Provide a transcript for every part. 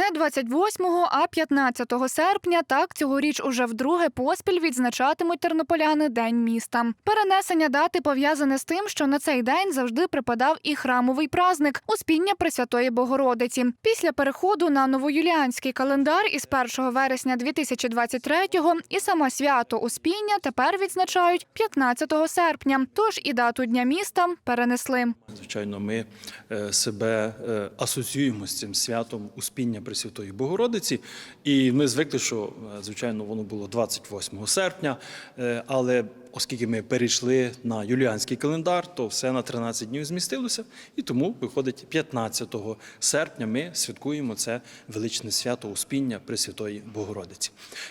Не 28-го, а 15 серпня. Так цьогоріч уже вдруге поспіль відзначатимуть тернополяни День міста. Перенесення дати пов'язане з тим, що на цей день завжди припадав і храмовий праздник Успіння Пресвятої Богородиці. Після переходу на новоюліанський календар із 1 вересня 2023-го і саме свято Успіння тепер відзначають 15 серпня. Тож і дату дня міста перенесли. Звичайно, ми е, себе е, асоціюємо з цим святом Успіння Пресвятої Богородиці. І ми звикли, що, е, звичайно, воно було 28 серпня, е, але оскільки ми перейшли на юліанський календар, то все на 13 днів змістилося, і тому виходить 15 серпня ми святкуємо це величне свято Успіння Пресвятої Богородиці.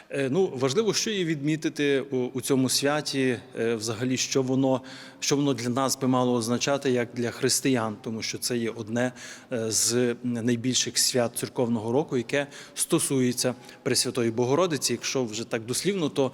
Е, Ну, важливо, що і відмітити у, цьому святі, е, взагалі, що воно, що воно для нас би мало означати як для християн, тому що це є одне е, з найбільших свят церковного року, яке стосується Пресвятої Богородиці. Якщо вже так дослівно, то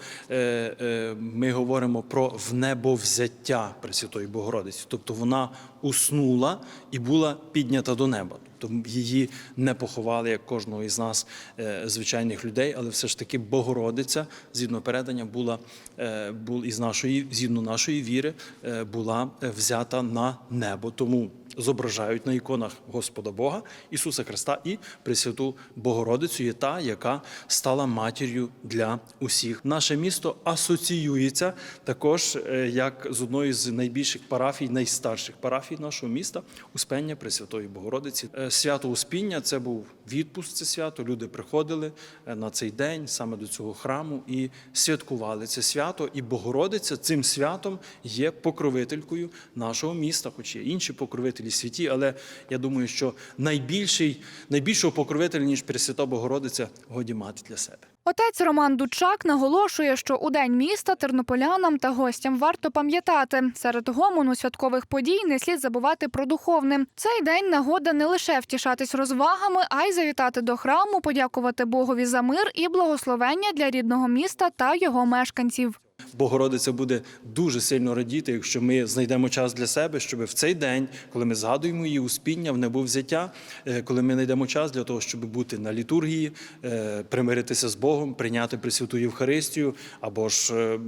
ми говоримо про внебовзяття Пресвятої Богородиці, тобто вона уснула і була піднята до неба. Тобто її не поховали як кожного із нас, е, звичайних людей, але все ж таки Богородиця, згідно передання, була е, із нашої, згідно нашої віри, е, була взята на небо. Тому зображають на іконах Господа Бога, Ісуса Христа і Пресвяту Богородицю, є та, яка стала матір'ю для усіх. Наше місто асоціюється також е, як з одною з найбільших парафій, найстарших парафій нашого міста Успення Пресвятої Богородиці. Е, Свято Успіння це був відпуск. Це свято. Люди приходили е, на цей день саме до цього храму і святкували це свято. І Богородиця цим святом є покровителькою нашого міста, хоч є інші покровителі святі, але я думаю, що найбільший, найбільшого покровителя, ніж Пресвята Богородиця, годі мати для себе. Отець Роман Дучак наголошує, що у день міста тернополянам та гостям варто пам'ятати серед гомону святкових подій не слід забувати про духовне. Цей день нагода не лише втішатись розвагами, а й завітати до храму, подякувати Богові за мир і благословення для рідного міста та його мешканців. Богородиця буде дуже сильно радіти, якщо ми знайдемо час для себе, щоб в цей день, коли ми згадуємо її успіння, в небо взяття, е, коли ми знайдемо час для того, щоб бути на літургії, е, примиритися з Богом, прийняти Пресвяту Євхаристію, або ж е,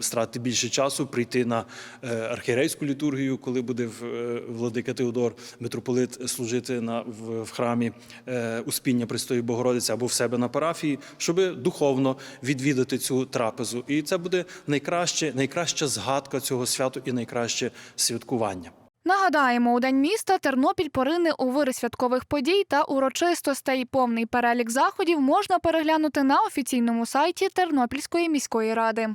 стратити більше часу, прийти на архієрейську літургію, коли буде владика Теодор, митрополит служити на в, храмі успіння Престої Богородиці або в себе на парафії, щоб духовно відвідати цю трапезу. І це буде найкраще, найкраща згадка цього святу і найкраще святкування. Нагадаємо, у день міста Тернопіль порине у вири святкових подій та урочистостей. Повний перелік заходів можна переглянути на офіційному сайті Тернопільської міської ради.